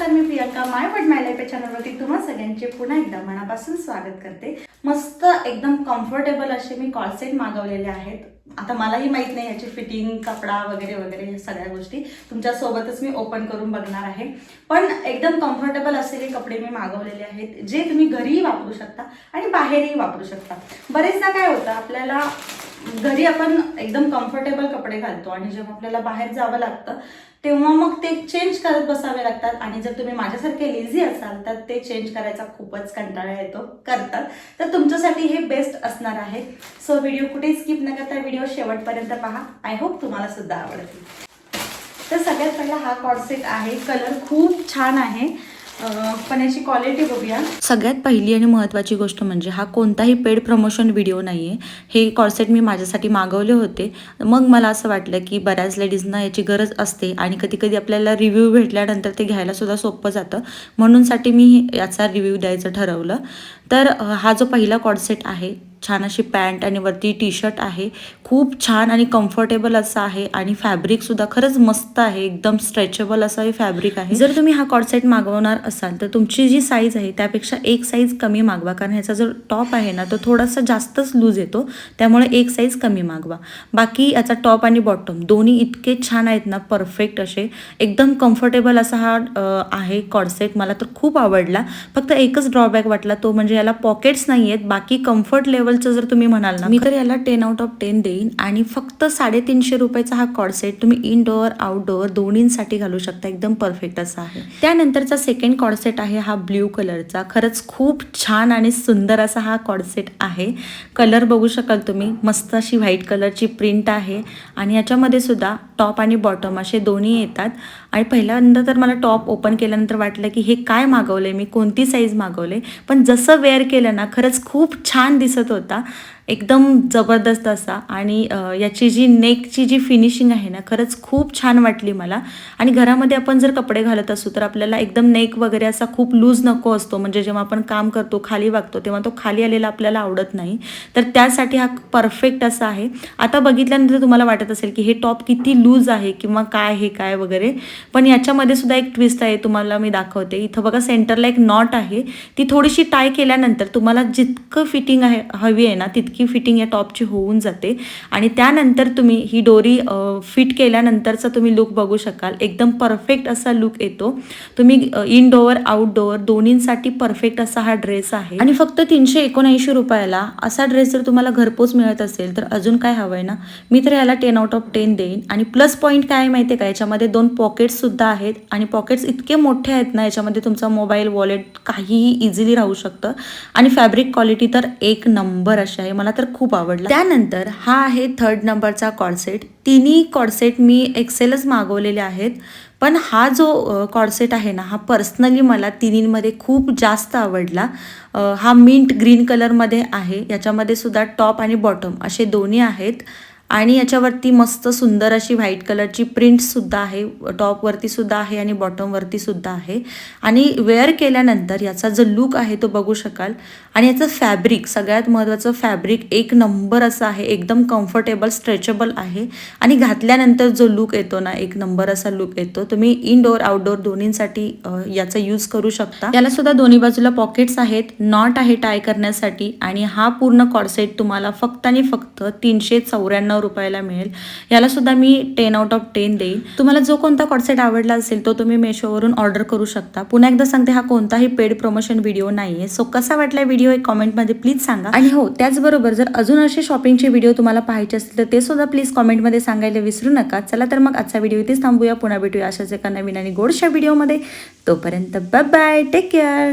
नमस्कार मी प्रियंका माय वड माय लाईफ या चॅनलवरती तुम्हा सगळ्यांचे पुन्हा एकदा मनापासून स्वागत करते. मस्त एकदम कम्फर्टेबल असे मी कॉलसेट मागवलेले आहेत. आता मलाही माहीत नाही याची फिटिंग कपडा वगैरे वगैरे या सगळ्या गोष्टी. तुमच्यासोबतच मी ओपन करून बघणार आहे. पण एकदम कम्फर्टेबल असलेले कपडे मी मागवलेले आहेत जे तुम्ही घरीही वापरू शकता आणि बाहेरही वापरू शकता. बरेचदा काय होतं आपल्याला घरी आपण एकदम कम्फर्टेबल कपडे घालतो आणि जेव्हा आपल्याला बाहेर जावं लागतं तेव्हा मग ते चेंज करत बसावे लागतात. आणि जर तुम्ही माझ्यासारखे लेझी असाल तर ते चेंज करायचा खूपच कंटाळा येतो करतात. तर तुमच्यासाठी हे बेस्ट असणार आहे. सो व्हिडिओ कुठेही स्किप न करता व्हिडिओ शेवटपर्यंत पहा. आय होप तुम्हाला सुद्धा आवडतील. तर सगळ्यात पहिला हा कॉर्सेट आहे. कलर खूप छान आहे. अं, पण याची क्वालिटी बघूया. सगळ्यात पहिली आणि महत्त्वाची गोष्ट म्हणजे हा कोणताही पेड प्रमोशन व्हिडिओ नाही आहे हे कॉर्सेट मी माझ्यासाठी मागवले होते. मग मला असं वाटलं की बऱ्याच लेडीजना याची गरज असते आणि कधी कधी आपल्याला रिव्ह्यू भेटल्यानंतर ते घ्यायला सुद्धा सोपं जातं. म्हणूनसाठी मी याचा रिव्ह्यू द्यायचं ठरवलं. तर हा जो पहिला कॉडसेट आहे छान अशी पॅन्ट आणि वरती टी शर्ट आहे. खूप छान आणि कम्फर्टेबल असं आहे आणि फॅब्रिकसुद्धा खरंच मस्त आहे. एकदम स्ट्रेचेबल असं हे फॅब्रिक आहे. जर तुम्ही हा कॉडसेट मागवणार असाल तर तुमची जी साईज आहे त्यापेक्षा एक साईज कमी मागवा. कारण ह्याचा जो टॉप आहे ना तो थोडासा जास्तच लूज येतो. त्यामुळे एक साईज कमी मागवा. बाकी याचा टॉप आणि बॉटम दोन्ही इतके छान आहेत ना परफेक्ट असे. एकदम कम्फर्टेबल असा हा आहे कॉडसेट मला तर खूप आवडला. फक्त एकच ड्रॉबॅक वाटला तो म्हणजे याला पॉकेट्स नाही आहेत बाकी कम्फर्ट लेवलचं जर तुम्ही म्हणाल ना मी तर याला टेन आउट ऑफ टेन देईन आणि फक्त साडेतीनशे रुपयाचा हा कॉडसेट तुम्ही इनडोअर आउटडोअर दोन्हींसाठी घालू शकता एकदम परफेक्ट असा आहे. त्यानंतरचा सेकंड कॉडसेट आहे हा ब्ल्यू कलरचा खरंच खूप छान आणि सुंदर असा हा कॉडसेट आहे. कलर बघू शकाल तुम्ही मस्त अशी व्हाईट कलरची प्रिंट आहे. आणि याच्यामध्ये सुद्धा टॉप आणि बॉटम असे दोन्ही येतात. आणि पहिल्यांदा तर मला टॉप ओपन केल्यानंतर वाटलं की हे काय मागवलं आहे मी कोणती साईज मागवले पण जसं वेअर केलं ना खरंच खूप छान दिसत होता. एकदम जबरदस्त असा. आणि याची जी नेकची जी फिनिशिंग आहे ना खरंच खूप छान वाटली मला. आणि घरामध्ये आपण जर कपडे घालत असू तर आपल्याला एकदम नेक वगैरे असा खूप लूज नको असतो. म्हणजे जेव्हा आपण काम करतो खाली वागतो तेव्हा तो खाली आलेला आपल्याला आवडत नाही. तर त्यासाठी हा परफेक्ट असा आहे. आता बघितल्यानंतर तुम्हाला वाटत असेल की हे टॉप किती लूज आहे किंवा काय हे काय वगैरे. पण याच्यामध्ये सुद्धा एक ट्विस्ट आहे तुम्हाला मी दाखवते. इथं बघा सेंटरला एक नॉट आहे. ती थोडीशी टाय केल्यानंतर तुम्हाला जितकं फिटिंग आहे हवी आहे ना तितकी फिटिंग या टॉपची होऊन जाते. आणि त्यानंतर तुम्ही ही डोरी फिट केल्यानंतरचा तुम्ही लुक बघू शकाल. एकदम परफेक्ट असा लुक येतो. तुम्ही इनडोअर आउटडोअर दोन्हींसाठी परफेक्ट असा हा ड्रेस आहे. आणि फक्त तीनशे एकोणऐंशी रुपयाला असा ड्रेस जर तुम्हाला घरपोच मिळत असेल तर अजून काय हवं आहे ना? मी तर याला टेन आउट ऑफ टेन देईन. आणि प्लस पॉईंट काय माहिती आहे का? याच्यामध्ये दोन पॉकेट्स सुद्धा आहेत. आणि पॉकेट्स इतके मोठे आहेत ना याच्यामध्ये तुमचा मोबाईल वॉलेट काहीही इझिली राहू शकतं. आणि फॅब्रिक क्वालिटी तर एक नंबर अशी आहे. मला तर खूप आवडला. त्यानंतर हा आहे थर्ड नंबरचा कॉर्सेट तिन्ही कॉर्सेट मी एक्सेलच मागवलेले आहेत. पण हा जो कॉर्सेट आहे ना हा पर्सनली मला तिन्हींमध्ये खूप जास्त आवडला. हा मिंट ग्रीन कलरमध्ये आहे. याच्यामध्ये सुद्धा टॉप आणि बॉटम असे दोन्ही आहेत. आणि याच्यावरती मस्त सुंदर अशी व्हाईट कलरची प्रिंटसुद्धा आहे. टॉपवरती सुद्धा आहे आणि बॉटमवरती सुद्धा आहे. आणि वेअर केल्यानंतर याचा जो लुक आहे तो बघू शकाल. आणि याचं फॅब्रिक सगळ्यात महत्त्वाचं फॅब्रिक एक नंबर असं आहे. एकदम कम्फर्टेबल स्ट्रेचेबल आहे. आणि घातल्यानंतर जो लुक येतो ना एक नंबर असा लुक येतो. तुम्ही इनडोअर आउटडोअर दोन्हींसाठी याचा यूज करू शकता. याला सुद्धा दोन्ही बाजूला पॉकेट्स आहेत. नॉट आहे टाय करण्यासाठी. आणि हा पूर्ण कॉर्सेट तुम्हाला फक्त आणि फक्त तीनशे चौऱ्याण्णव रुपयाला मिळेल. याला सुद्धा मी टेन आउट ऑफ टेन देईन. तुम्हाला जो कोणता कॉडसेट आवडला असेल तो तुम्ही मेशोवरून ऑर्डर करू शकता. पुन्हा एकदा सांगते हा कोणताही पेड प्रमोशन व्हिडिओ नाहीये. सो कसा वाटला व्हिडिओ एक कॉमेंटमध्ये प्लीज सांगा. आणि हो त्याचबरोबर जर अजून असे शॉपिंगचे व्हिडिओ तुम्हाला पाहायचे असतील तर ते सुद्धा प्लीज कॉमेंटमध्ये सांगायला विसरू नका. चला तर मग आजचा व्हिडिओ इथेच थांबूया. पुन्हा भेटूया अशाच एका नवीन आणि गोडशा व्हिडिओमध्ये तोपर्यंत बाय बाय टेक केअर